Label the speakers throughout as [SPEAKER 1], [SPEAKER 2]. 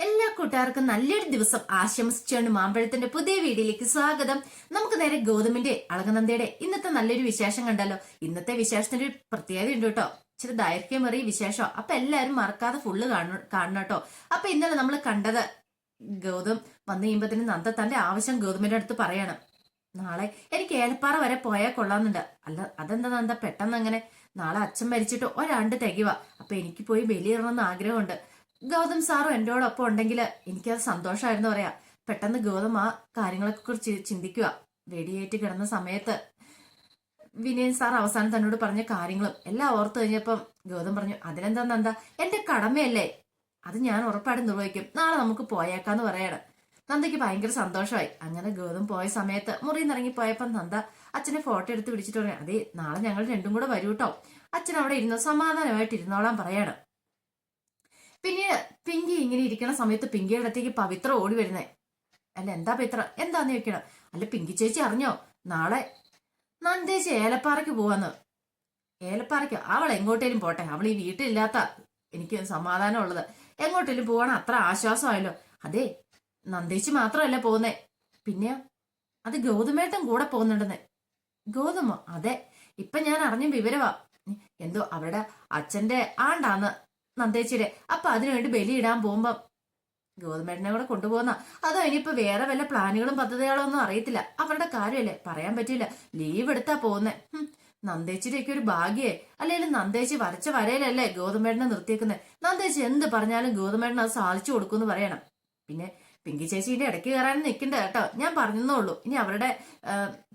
[SPEAKER 1] എല്ലാ കൂട്ടുകാർക്കും നല്ലൊരു ദിവസം ആശംസിച്ചാണ് മാമ്പഴത്തിന്റെ പുതിയ വീഡിയോയിലേക്ക് സ്വാഗതം. നമുക്ക് നേരെ ഗൗതമിന്റെ അളകനന്ദയുടെ ഇന്നത്തെ നല്ലൊരു വിശേഷം കണ്ടല്ലോ. ഇന്നത്തെ വിശേഷത്തിന്റെ ഒരു പ്രത്യേകത ഉണ്ട് കേട്ടോ. ഇച്ചിരി ദൈർഘ്യമേറിയ വിശേഷം അപ്പൊ എല്ലാവരും മറക്കാതെ ഫുള്ള് കാണണം കേട്ടോ. അപ്പൊ ഇന്നലെ നമ്മൾ കണ്ടത് ഗൗതം വന്നു കഴിയുമ്പത്തിന് നന്ദ തന്റെ ആവശ്യം ഗൗതമിന്റെ അടുത്ത് പറയണം. നാളെ എനിക്ക് ഏലപ്പാറ വരെ പോയാൽ കൊള്ളാന്നുണ്ട് അല്ല അതെന്താ നന്ദ? പെട്ടെന്ന് അങ്ങനെ നാളെ അച്ഛൻ മരിച്ചിട്ട് ഒരാണ്ട് തികയുക അപ്പൊ എനിക്ക് പോയി ബലിയിറണമെന്ന് ആഗ്രഹമുണ്ട്. ഗൗതം സാറും എന്നോടൊപ്പം ഉണ്ടെങ്കിൽ എനിക്കത് സന്തോഷമായിരുന്നു പറയാ. പെട്ടെന്ന് ഗൗതം ആ കാര്യങ്ങളെ കുറിച്ച് ചിന്തിക്കുക. വെടിയേറ്റ് കിടന്ന സമയത്ത് വിനയൻ സാർ അവസാനം തന്നോട് പറഞ്ഞ കാര്യങ്ങളും എല്ലാം ഓർത്തു കഴിഞ്ഞപ്പം ഗൗതം പറഞ്ഞു അതിനെന്താ നന്ദ? എന്റെ കടമയല്ലേ? അത് ഞാൻ ഉറപ്പായിട്ട് നിർവഹിക്കും. നാളെ നമുക്ക് പോയേക്കാന്ന് പറയാണ്. നന്ദയ്ക്ക് ഭയങ്കര സന്തോഷമായി. അങ്ങനെ ഗൗതം പോയ സമയത്ത് മുറിയിൽ നിന്ന് ഇറങ്ങിപ്പോയപ്പം നന്ദ അച്ഛനെ ഫോട്ടോ എടുത്ത് പിടിച്ചിട്ട് പറഞ്ഞു അതെ നാളെ ഞങ്ങൾ രണ്ടും കൂടെ വരൂട്ടോ അച്ഛൻ അവിടെ ഇരുന്നോ സമാധാനമായിട്ട് ഇരുന്നോളാൻ പറയാണ്. പിന്നെ പിങ്കി ഇങ്ങനെ ഇരിക്കുന്ന സമയത്ത് പിങ്കിയുടെ അടുത്തേക്ക് പവിത്ര ഓടി വരുന്നേ. അല്ല എന്താ പവിത്ര? എന്താന്ന് ചോദിക്കണം അല്ല പിങ്കി ചേച്ചി അറിഞ്ഞോ? നാളെ നന്ദേച്ചി ഏലപ്പാറയ്ക്ക് പോവാന്ന്. ഏലപ്പാറയ്ക്ക്? അവൾ എങ്ങോട്ടേലും പോട്ടെ. അവൾ ഈ വീട്ടിലില്ലാത്ത എനിക്ക് സമാധാനം ഉള്ളത് എങ്ങോട്ടേലും പോവാണ് അത്ര ആശ്വാസമായല്ലോ. അതെ നന്ദേച്ചി മാത്രമല്ല പോകുന്നേ. പിന്നെ അത് ഗൗതമേട്ടൻ കൂടെ പോകുന്നുണ്ടെന്ന്. ഗൗതമോ? അതെ ഇപ്പൊ ഞാൻ അറിഞ്ഞ വിവരവാ. എന്തോ അവരുടെ അച്ഛന്റെ ആണ്ടാന്ന്. നന്ദേച്ചിയുടെ. അപ്പൊ അതിനുവേണ്ടി ബലിയിടാൻ പോകുമ്പം ഗൗതമേട്ടനെ കൂടെ കൊണ്ടുപോകുന്ന അതോ ഇനിയിപ്പോ വേറെ വല്ല പ്ലാനുകളും പദ്ധതികളോ ഒന്നും അറിയത്തില്ല. അവരുടെ കാര്യമല്ലേ? പറയാൻ പറ്റില്ല ലീവ് എടുത്താ പോകുന്നേ നന്ദേച്ചിയുടെയൊക്കെ ഒരു ഭാഗ്യേ. അല്ലെങ്കിൽ നന്ദേച്ചി വരച്ച വരയിലല്ലേ ഗൗതമേട്ടനെ നിർത്തിയേക്കുന്നത് നന്ദേച്ചി എന്ത് പറഞ്ഞാലും ഗൗതമേട്ടൻ അത് സാധിച്ചു കൊടുക്കുമെന്ന് പറയണം. പിന്നെ പിങ്കി ചേച്ചിയുടെ ഇടയ്ക്ക് കയറാൻ നിൽക്കണ്ട കേട്ടോ. ഞാൻ പറഞ്ഞതേ ഉള്ളൂ. ഇനി അവരുടെ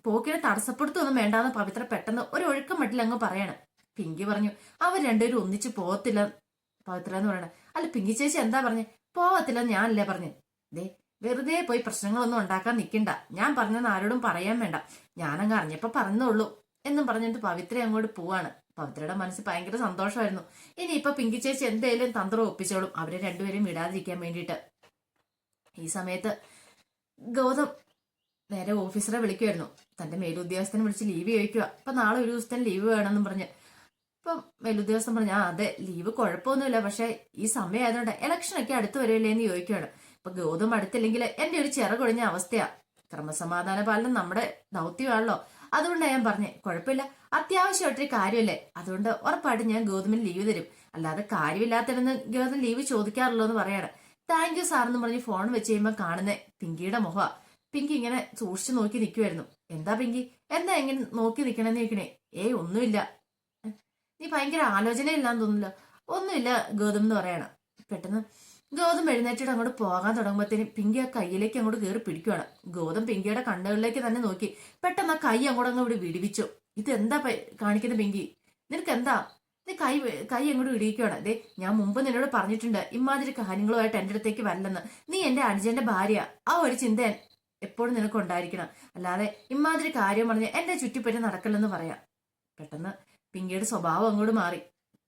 [SPEAKER 1] പോക്കിനെ തടസ്സപ്പെടുത്തൊന്നും വേണ്ടാന്ന് പവിത്ര പെട്ടെന്ന് ഒരു ഒഴുക്കം മട്ടിൽ അങ്ങ് പറയണം. പിങ്കി പറഞ്ഞു അവർ രണ്ടുപേരും ഒന്നിച്ചു പോകത്തില്ല. പവിത്ര എന്ന് പറയണേ അല്ല പിങ്കി ചേച്ചി എന്താ പറഞ്ഞേ? പോവത്തില്ല ഞാനല്ലേ പറഞ്ഞു. ദേ വെറുതെ പോയി പ്രശ്നങ്ങളൊന്നും ഉണ്ടാക്കാൻ നിൽക്കണ്ട ഞാൻ പറഞ്ഞെന്ന് ആരോടും പറയാൻ വേണ്ട. ഞാനങ്ങ് അറിഞ്ഞപ്പോ പറഞ്ഞുള്ളൂ എന്നും പറഞ്ഞിട്ട് പവിത്ര അങ്ങോട്ട് പോവാണ്. പവിത്രയുടെ മനസ്സ് ഭയങ്കര സന്തോഷമായിരുന്നു. ഇനി ഇപ്പൊ പിങ്കി ചേച്ചി എന്തേലും തന്ത്രം ഒപ്പിച്ചോളും. അവരെ രണ്ടുപേരും വിടാതിരിക്കാൻ വേണ്ടിയിട്ട്. ഈ സമയത്ത് ഗൗതം നേരെ ഓഫീസറെ വിളിക്കുമായിരുന്നു തന്റെ മേലുദ്യോഗസ്ഥനെ വിളിച്ച് ലീവ് ചോദിക്കുക അപ്പൊ നാളെ ഒരു ദിവസത്തിന് ലീവ് വേണമെന്നും പറഞ്ഞ് ഇപ്പം ദിവസം പറഞ്ഞു ആ അതെ ലീവ് കുഴപ്പമൊന്നുമില്ല. പക്ഷെ ഈ സമയം ആയതുകൊണ്ട് ഇലക്ഷനൊക്കെ അടുത്ത് വരില്ലേ എന്ന് ചോദിക്കുകയാണ്. ഇപ്പൊ ഗൗതം അടുത്തില്ലെങ്കിൽ എന്റെ ഒരു ചിറകൊഴിഞ്ഞ അവസ്ഥയാ. ക്രമസമാധാന പാലനം നമ്മുടെ ദൗത്യമാണല്ലോ. അതുകൊണ്ടാണ് ഞാൻ പറഞ്ഞേ കുഴപ്പമില്ല. അത്യാവശ്യമായിട്ടൊരു കാര്യമല്ലേ? അതുകൊണ്ട് ഉറപ്പായിട്ട് ഞാൻ ഗൗതമിന് ലീവ് തരും. അല്ലാതെ കാര്യമില്ലാത്തതിന് ഗൗതം ലീവ് ചോദിക്കാറുള്ളൂ എന്ന് പറയാണ്. താങ്ക് യു സാർ എന്ന് പറഞ്ഞ് ഫോൺ വെച്ച് കഴിയുമ്പോൾ കാണുന്നേ പിങ്കിയുടെ മുഖ പിങ്കി ഇങ്ങനെ സൂക്ഷിച്ചു നോക്കി നിൽക്കുമായിരുന്നു എന്താ പിങ്കി? എന്താ എങ്ങനെ നോക്കി നിൽക്കണമെന്ന് ചോദിക്കണേ? ഏയ് ഒന്നുമില്ല. നീ ഭയങ്കര ആലോചനയില്ലാന്ന് തോന്നില്ല ഒന്നുമില്ല ഗൗതം എന്ന് പറയണം. പെട്ടെന്ന് ഗൗതം എഴുന്നേറ്റിട്ട് അങ്ങോട്ട് പോകാൻ തുടങ്ങുമ്പോഴത്തേനും പിങ്കി ആ കയ്യിലേക്ക് അങ്ങോട്ട് കയറി പിടിക്കുവാണ്. ഗൗതം പിങ്കിയുടെ കണ്ണുകളിലേക്ക് തന്നെ നോക്കി. പെട്ടെന്ന് ആ കൈ അങ്ങോട്ട് അങ്ങ് ഇവിടെ വിടിവിച്ചു. ഇത് എന്താ കാണിക്കുന്ന പിങ്കി? നിനക്ക് എന്താ നീ കൈ കൈ അങ്ങോട്ട് വിടിയിക്കുവാണ് അതെ ഞാൻ മുമ്പ് നിന്നോട് പറഞ്ഞിട്ടുണ്ട് ഇമാതിരി കാര്യങ്ങളുമായിട്ട് എന്റെ അടുത്തേക്ക് വല്ലെന്ന് നീ എന്റെ അനുജന്റെ ഭാര്യ. ആ ഒരു ചിന്ത എപ്പോഴും നിനക്ക് ഉണ്ടായിരിക്കണം. അല്ലാതെ ഇമാതിരി കാര്യം പറഞ്ഞ് എന്റെ ചുറ്റിപ്പറ്റി നടക്കല്ലെന്ന് പറയാം. പെട്ടെന്ന് പിങ്കിയുടെ സ്വഭാവം അങ്ങോട്ട് മാറി.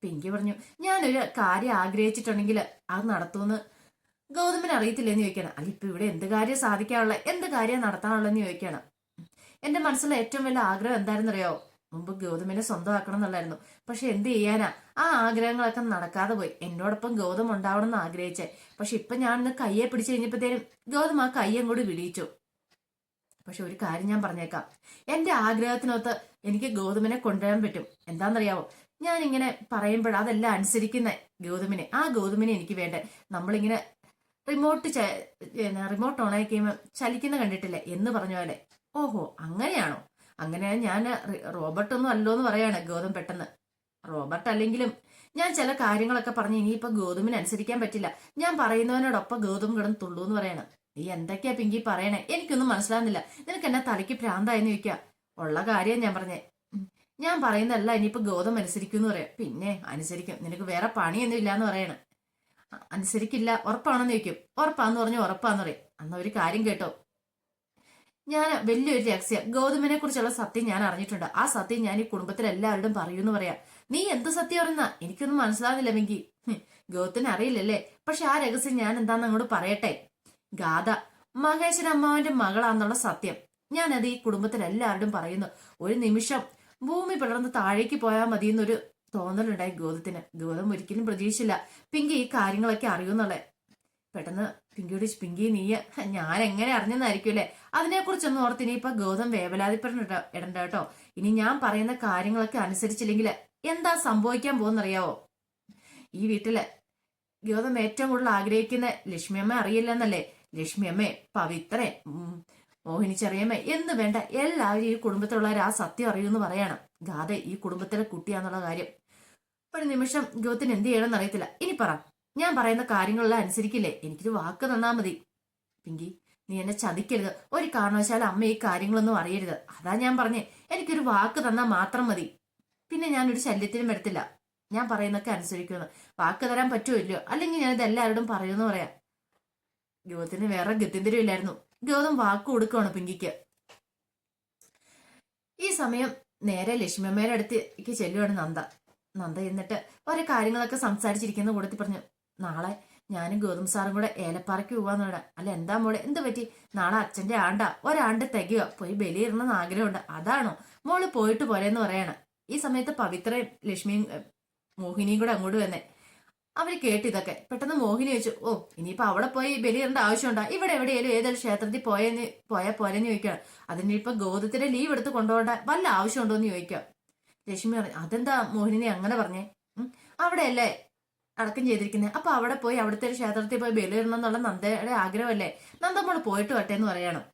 [SPEAKER 1] പിങ്കി പറഞ്ഞു ഞാനൊരു കാര്യം ആഗ്രഹിച്ചിട്ടുണ്ടെങ്കിൽ അത് നടത്തുമെന്ന് ഗൗതമൻ അറിയത്തില്ലെന്ന് ചോദിക്കണം അല്ല ഇപ്പൊ ഇവിടെ എന്ത് കാര്യം സാധിക്കാനുള്ള എന്ത് കാര്യം നടത്താനുള്ളതെന്ന് ചോദിക്കണം എന്റെ മനസ്സിലെ ഏറ്റവും വലിയ ആഗ്രഹം എന്തായിരുന്നറിയോ മുമ്പ് ഗൗതമിനെ സ്വന്തമാക്കണം എന്നുള്ളായിരുന്നു പക്ഷെ എന്ത് ചെയ്യാനാ? ആ ആഗ്രഹങ്ങളൊക്കെ നടക്കാതെ പോയി. എന്നോടൊപ്പം ഗൗതം ഉണ്ടാവണം എന്ന് ആഗ്രഹിച്ചേ. പക്ഷെ ഇപ്പൊ ഞാൻ കയ്യെ പിടിച്ചു കഴിഞ്ഞപ്പോഴത്തേനും ഗൗതം ആ കയ്യും കൂടി വിളിയിച്ചു പക്ഷെ ഒരു കാര്യം ഞാൻ പറഞ്ഞേക്കാം. എന്റെ ആഗ്രഹത്തിനൊത്ത് എനിക്ക് ഗൗതമിനെ കൊണ്ടുവരാൻ പറ്റും. എന്താണെന്നറിയാവോ? ഞാൻ ഇങ്ങനെ പറയുമ്പോൾ അതെല്ലാം അനുസരിക്കുന്ന ഗൗതമിനെ. ആ ഗൗതമിനെ എനിക്ക് വേണ്ടേ. നമ്മളിങ്ങനെ റിമോട്ട് റിമോട്ട് ഓൺ ആയി കഴിയുമ്പോൾ ചലിക്കുന്ന കണ്ടിട്ടില്ലേ? എന്ന് പറഞ്ഞ പോലെ. ഓഹോ അങ്ങനെയാണോ? അങ്ങനെ ഞാൻ റോബർട്ട് ഒന്നും അല്ലോ എന്ന് പറയാണ് ഗൗതം പെട്ടെന്ന്. റോബർട്ട് അല്ലെങ്കിലും ഞാൻ ചില കാര്യങ്ങളൊക്കെ പറഞ്ഞ് ഇനിയിപ്പോൾ ഗൗതമിന് അനുസരിക്കാൻ പറ്റില്ല. ഞാൻ പറയുന്നവനോടൊപ്പം ഗൗതം കിടന്ന് തുള്ളൂ എന്ന് പറയണം. നീ എന്തൊക്കെയാ പിങ്കി പറയണേ? എനിക്കൊന്നും മനസ്സിലാകുന്നില്ല നിനക്ക് എന്നെ തലയ്ക്ക് ഭ്രാന്തായെന്ന് ചോദിക്കുക ഉള്ള കാര്യം ഞാൻ പറഞ്ഞേ. ഞാൻ പറയുന്നതല്ല ഇനിയിപ്പോ ഗൗതം അനുസരിക്കും പറയാം. പിന്നെ അനുസരിക്കും. നിനക്ക് വേറെ പണിയൊന്നും ഇല്ലാന്ന് പറയണ. അനുസരിക്കില്ല. ഉറപ്പാണെന്ന് ചോദിക്കും. ഉറപ്പാന്ന് പറഞ്ഞു ഉറപ്പാന്ന് പറയും. അന്ന ഒരു കാര്യം കേട്ടോ. ഞാൻ വലിയൊരു രഹസ്യ. ഗൗതമിനെ കുറിച്ചുള്ള സത്യം ഞാൻ അറിഞ്ഞിട്ടുണ്ട്. ആ സത്യം ഞാൻ ഈ കുടുംബത്തിൽ എല്ലാവരോടും പറയൂന്ന് പറയാം. നീ എന്ത് സത്യം അറിയുന്ന? എനിക്കൊന്നും മനസ്സിലാകുന്നില്ല മിങ്കി ഗൗതത്തിന് അറിയില്ലല്ലേ? പക്ഷെ ആ രഹസ്യം ഞാൻ എന്താന്ന് അങ്ങോട്ട് പറയട്ടെ? ഗാഥ മഹേശ്വര അമ്മാവന്റെ മകളാന്നുള്ള സത്യം. ഞാനത് ഈ കുടുംബത്തിൽ എല്ലാവരോടും പറയുന്നു. ഒരു നിമിഷം ഭൂമി പിളർന്ന് താഴേക്ക് പോയാൽ മതി എന്നൊരു തോന്നലുണ്ടായി ഗോതത്തിന്. ഗോതം ഒരിക്കലും പ്രതീക്ഷിച്ചില്ല. പിങ്കി ഈ കാര്യങ്ങളൊക്കെ അറിയുന്നുള്ളേ പെട്ടെന്ന് പിങ്കിയോട് പിങ്കി നീയ ഞാൻ എങ്ങനെ അറിഞ്ഞെന്നായിരിക്കും അല്ലേ? അതിനെക്കുറിച്ചൊന്നും ഓർത്ത് ഇനിയിപ്പൊ ഗൗതം വേവലാതിപ്പെടണ്ട ഇടണ്ട കേട്ടോ. ഇനി ഞാൻ പറയുന്ന കാര്യങ്ങളൊക്കെ അനുസരിച്ചില്ലെങ്കിൽ എന്താ സംഭവിക്കാൻ പോകുന്നറിയാവോ? ഈ വീട്ടിൽ ഗൗതം ഏറ്റവും കൂടുതൽ ആഗ്രഹിക്കുന്ന ലക്ഷ്മിയമ്മ അറിയില്ലെന്നല്ലേ? ലക്ഷ്മിയമ്മേ പവിത്രേ മോഹിനി ചെറിയമ്മേ എന്ന് വേണ്ട എല്ലാവരും ഈ കുടുംബത്തിലുള്ളവർ ആ സത്യം അറിയുമെന്ന് പറയണം. ഗാഥ ഈ കുടുംബത്തിലെ കുട്ടിയാന്നുള്ള കാര്യം. ഒരു നിമിഷം ഗോത്തിന് എന്ത് ചെയ്യണമെന്ന് അറിയത്തില്ല. ഇനി പറ. ഞാൻ പറയുന്ന കാര്യങ്ങളെല്ലാം അനുസരിക്കില്ലേ? എനിക്കൊരു വാക്ക് തന്നാ മതി. പിങ്കി നീ എന്നെ ചതിക്കരുത്. ഒരു കാരണവശാലും അമ്മ ഈ കാര്യങ്ങളൊന്നും അറിയരുത്. അതാ ഞാൻ പറഞ്ഞേ. എനിക്കൊരു വാക്ക് തന്നാൽ മാത്രം മതി. പിന്നെ ഞാനൊരു ശല്യത്തിനും വരത്തില്ല. ഞാൻ പറയുന്നൊക്കെ അനുസരിക്കുമെന്ന്. വാക്ക് തരാൻ പറ്റുമോ ഇല്ലയോ? അല്ലെങ്കിൽ ഞാനിത് എല്ലാവരോടും പറയുമെന്ന് പറയാം. ഗൗതത്തിന് വേറെ ഗത്യന്തരം ഇല്ലായിരുന്നു ഗൗതം വാക്ക് കൊടുക്കുവാണ് പിങ്കിക്ക്. ഈ സമയം നേരെ ലക്ഷ്മിയമ്മയുടെ അടുത്തേക്ക് ചെല്ലുവാണ് നന്ദ. നന്ദ എന്നിട്ട് ഓരോ കാര്യങ്ങളൊക്കെ സംസാരിച്ചിരിക്കുന്ന കൂടത്തിൽ പറഞ്ഞു നാളെ ഞാനും ഗൗതം സാറും കൂടെ ഏലപ്പാറയ്ക്ക് പോവാന്ന് അല്ല എന്താ മോളെ? എന്ത് പറ്റി? നാളെ അച്ഛന്റെ ആണ്ടാ. ഒരാണ്ട് തികയോ? പോയി ബലിയിടണമെന്ന് ആഗ്രഹമുണ്ട്. അതാണോ? മോൾ പോയിട്ട് പോരെന്ന് പറയാണ്. ഈ സമയത്ത് പവിത്രയും ലക്ഷ്മിയും മോഹിനിയും കൂടെ അങ്ങോട്ട് വന്നേ. അവർ കേട്ട് ഇതൊക്കെ. പെട്ടെന്ന് മോഹിനി ചോദിച്ചു ഓ ഇനിയിപ്പോ അവിടെ പോയി ബലിയിടേണ്ട ആവശ്യമുണ്ടോ? ഇവിടെ എവിടെയെങ്കിലും ഏതൊരു ക്ഷേത്രത്തിൽ പോയെന്ന് പോയാൽ പോരെന്ന് ചോദിക്കണം. അതിനിപ്പോ ഗോതത്തിന്റെ ലീവ് എടുത്ത് കൊണ്ടുപോകേണ്ട വല്ല ആവശ്യമുണ്ടോ എന്ന് ചോദിക്കാം. ലക്ഷ്മി പറഞ്ഞു അതെന്താ മോഹിനി അങ്ങനെ പറഞ്ഞേ? അവിടെ അവിടെയല്ലേ അടക്കം ചെയ്തിരിക്കുന്നത് അപ്പൊ അവിടെ പോയി അവിടുത്തെ ഒരു ക്ഷേത്രത്തിൽ പോയി ബലിയിടണം എന്നുള്ള നന്ദയുടെ ആഗ്രഹമല്ലേ? നന്ദ നമ്മൾ പോയിട്ട് വട്ടെ എന്ന് പറയണം.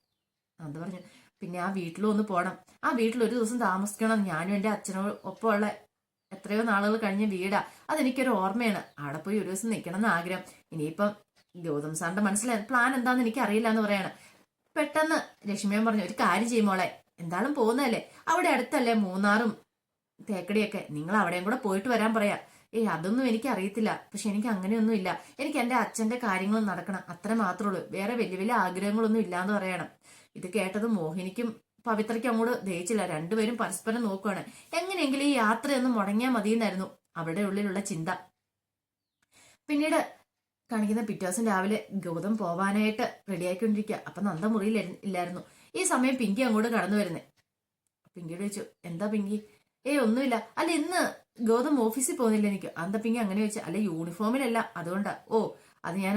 [SPEAKER 1] നന്ദ പറഞ്ഞു പിന്നെ ആ വീട്ടിലും ഒന്ന് പോണം. ആ വീട്ടിൽ ഒരു ദിവസം താമസിക്കണം ഞാനും എന്റെ അച്ഛനോട് ഒപ്പമുള്ള എത്രയോ നാളുകൾ കഴിഞ്ഞ വീടാ. അതെനിക്കൊരു ഓർമ്മയാണ്. അവിടെ പോയി ഒരു ദിവസം നിൽക്കണം എന്ന് ആഗ്രഹം. ഇനിയിപ്പം ഗൗതം സാറിന്റെ മനസ്സിലായി പ്ലാൻ എന്താന്ന് എനിക്ക് അറിയില്ല എന്ന് പറയാണ്. പെട്ടെന്ന് ലക്ഷ്മിയൻ പറഞ്ഞു ഒരു കാര്യം ചെയ്യുമോളെ എന്തായാലും പോകുന്നതല്ലേ? അവിടെ അടുത്തല്ലേ മൂന്നാറും തേക്കടിയൊക്കെ? നിങ്ങൾ അവിടെയും കൂടെ പോയിട്ട് വരാൻ പറയാം. ഏയ് അതൊന്നും എനിക്ക് അറിയത്തില്ല പക്ഷെ എനിക്ക് അങ്ങനെയൊന്നും ഇല്ല. എനിക്ക് എന്റെ അച്ഛന്റെ കാര്യങ്ങൾ നടക്കണം. അത്ര മാത്രമേ ഉള്ളൂ. വേറെ വലിയ വലിയ ആഗ്രഹങ്ങളൊന്നും ഇല്ലാന്ന് പറയണം. ഇത് കേട്ടത് മോഹിനിക്കും പവിത്രയ്ക്കും അങ്ങോട്ട് ദേച്ചില്ല രണ്ടുപേരും പരസ്പരം നോക്കുകയാണ് എങ്ങനെയെങ്കിലും ഈ യാത്രയൊന്നും മുടങ്ങിയാൽ മതിയെന്നായിരുന്നു അവരുടെ ഉള്ളിലുള്ള ചിന്ത. പിന്നീട് കാണിക്കുന്ന പിറ്റേ ദിവസം രാവിലെ ഗൗതം പോവാനായിട്ട് റെഡിയായിക്കൊണ്ടിരിക്കുക അപ്പൊ നന്ദ മുറിയിൽ ഇല്ലായിരുന്നു. ഈ സമയം പിങ്കി അങ്ങോട്ട് കടന്നു വരുന്നേ. പിങ്കിയോട് ചോദിച്ചു എന്താ പിങ്കി? ഏ ഒന്നുമില്ല. അല്ല ഇന്ന് ഗൗതം ഓഫീസിൽ പോകുന്നില്ല എനിക്ക്. അന്താ പിങ്കി? അങ്ങനെ ചോദിച്ചു. അല്ല യൂണിഫോമിലല്ല. അതുകൊണ്ടാ. ഓ അത് ഞാൻ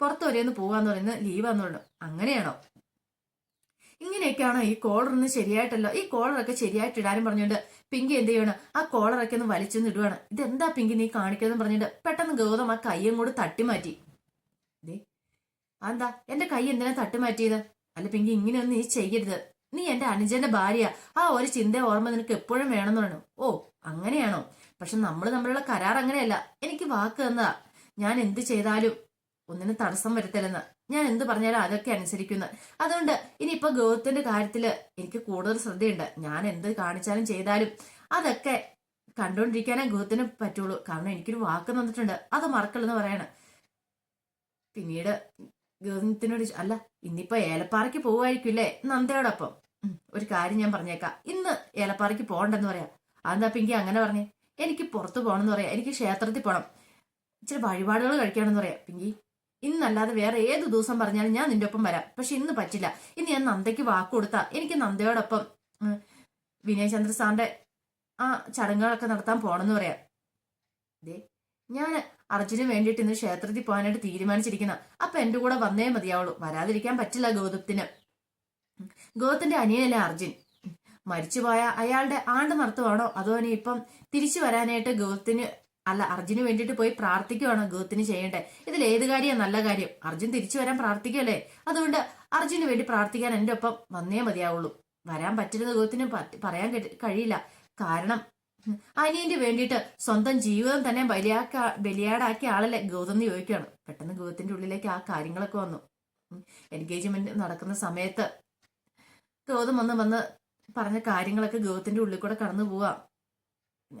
[SPEAKER 1] പുറത്ത് വരെയൊന്ന് പോവാന്ന് പറയുന്നത് ലീവാന്ന് പറഞ്ഞു. അങ്ങനെയാണോ? ഇങ്ങനെയൊക്കെയാണോ ഈ കോളറൊന്നും ശരിയായിട്ടല്ലോ. ഈ കോളറൊക്കെ ശരിയായിട്ട് ഇടാനും പറഞ്ഞുകൊണ്ട് പിങ്കി എന്ത് ചെയ്യണം? ആ കോളറൊക്കെ ഒന്ന് വലിച്ചൊന്ന് ഇടുവാണ്. ഇതെന്താ പിങ്കി നീ കാണിക്കുന്നതെന്ന് പറഞ്ഞിട്ട് പെട്ടെന്ന് ഗൗതം ആ കയ്യും കൂടെ തട്ടി മാറ്റി ദേ അതെന്താ? എന്റെ കൈ എന്തിനാ തട്ടിമാറ്റിയത്? അല്ല പിങ്കി ഇങ്ങനെയൊന്നും നീ ചെയ്യരുത്. നീ എന്റെ അനുജന്റെ ഭാര്യ. ആ ഒരു ചിന്ത ഓർമ്മ നിനക്ക് എപ്പോഴും വേണമെന്ന് പറഞ്ഞു. ഓ അങ്ങനെയാണോ? പക്ഷെ നമ്മൾ തമ്മിലുള്ള കരാർ അങ്ങനെയല്ല. എനിക്ക് വാക്ക് തന്നതാ. ഞാൻ എന്ത് ചെയ്താലും ഒന്നിനും തടസ്സം വരുത്തലെന്ന് ഞാൻ എന്ത് പറഞ്ഞാലും അതൊക്കെ അനുസരിക്കുന്നു. അതുകൊണ്ട് ഇനിയിപ്പോ ഗൗതത്തിന്റെ കാര്യത്തിൽ എനിക്ക് കൂടുതൽ ശ്രദ്ധയുണ്ട്. ഞാൻ എന്ത് കാണിച്ചാലും ചെയ്താലും അതൊക്കെ കണ്ടുകൊണ്ടിരിക്കാനേ ഗൗതത്തിന് പറ്റുള്ളൂ. കാരണം എനിക്കൊരു വാക്ക് തന്നിട്ടുണ്ട്. അത് മറക്കല്ലെന്ന് പറയണം. പിന്നീട് ഗൗതത്തിനോട് അല്ല ഇന്നിപ്പോ ഏലപ്പാറയ്ക്ക് പോവായിരിക്കില്ലേ നന്ദയോടൊപ്പം. ഒരു കാര്യം ഞാൻ പറഞ്ഞേക്കാം. ഇന്ന് ഏലപ്പാറയ്ക്ക് പോകണ്ടെന്ന് പറയാം. അതെന്താ പിങ്കി അങ്ങനെ പറഞ്ഞേ? എനിക്ക് പുറത്ത് പോകണം എന്ന് പറയാം. എനിക്ക് ക്ഷേത്രത്തിൽ പോകണം. ഇച്ചിരി വഴിപാടുകൾ കഴിക്കണമെന്ന് പറയാം. പിങ്കി ഇന്നല്ലാതെ വേറെ ഏത് ദിവസം പറഞ്ഞാലും ഞാൻ നിന്റെ ഒപ്പം വരാം. പക്ഷെ ഇന്ന് പറ്റില്ല. ഇന്ന് ഞാൻ നന്ദയ്ക്ക് വാക്ക് കൊടുത്താ. എനിക്ക് നന്ദയോടൊപ്പം വിനയ വിനയചന്ദ്ര സാറിന്റെ ആ ചടങ്ങുകളൊക്കെ നടത്താൻ പോണെന്ന് പറയാം. ദേ ഞാൻ അർജുന് വേണ്ടിയിട്ട് ഇന്ന് ക്ഷേത്രത്തിൽ പോകാനായിട്ട് തീരുമാനിച്ചിരിക്കുന്ന. അപ്പൊ എന്റെ കൂടെ വന്നേ മതിയാവുള്ളൂ. വരാതിരിക്കാൻ പറ്റില്ല ഗൗതത്തിന്. ഗൗതത്തിന്റെ അനിയനല്ലേ അർജുൻ? മരിച്ചുപോയ അയാളുടെ ആണ്ട് നടത്തുവാണോ അതോ ഇനി ഇപ്പം തിരിച്ചു വരാനായിട്ട് ഗൗതത്തിന് അല്ല അർജുന് വേണ്ടിയിട്ട് പോയി പ്രാർത്ഥിക്കുവാണ് ഗോത്തിന് ചെയ്യേണ്ടത്. ഇതിൽ ഏത് കാര്യം നല്ല കാര്യം? അർജുൻ തിരിച്ചു വരാൻ പ്രാർത്ഥിക്കല്ലേ അതുകൊണ്ട് അർജുന് വേണ്ടി പ്രാർത്ഥിക്കാൻ എന്റെ ഒപ്പം വന്നേ മതിയാവുള്ളൂ. വരാൻ പറ്റുന്ന ഗോത്തിന് പറയാൻ കഴിയില്ല. കാരണം അനിയന് വേണ്ടിയിട്ട് സ്വന്തം ജീവിതം തന്നെ ബലിയാക്ക ബലിയാടാക്കിയ ആളല്ലേ ഗൗതം എന്ന് ചോദിക്കുകയാണ് പെട്ടെന്ന് ഗൗതത്തിന്റെ ഉള്ളിലേക്ക് ആ കാര്യങ്ങളൊക്കെ വന്നു. എൻഗേജ്മെന്റ് നടക്കുന്ന സമയത്ത് ഗൗതം വന്ന് വന്ന് പറഞ്ഞ കാര്യങ്ങളൊക്കെ ഗൗതത്തിന്റെ ഉള്ളിൽ കൂടെ കടന്നു പോവാം.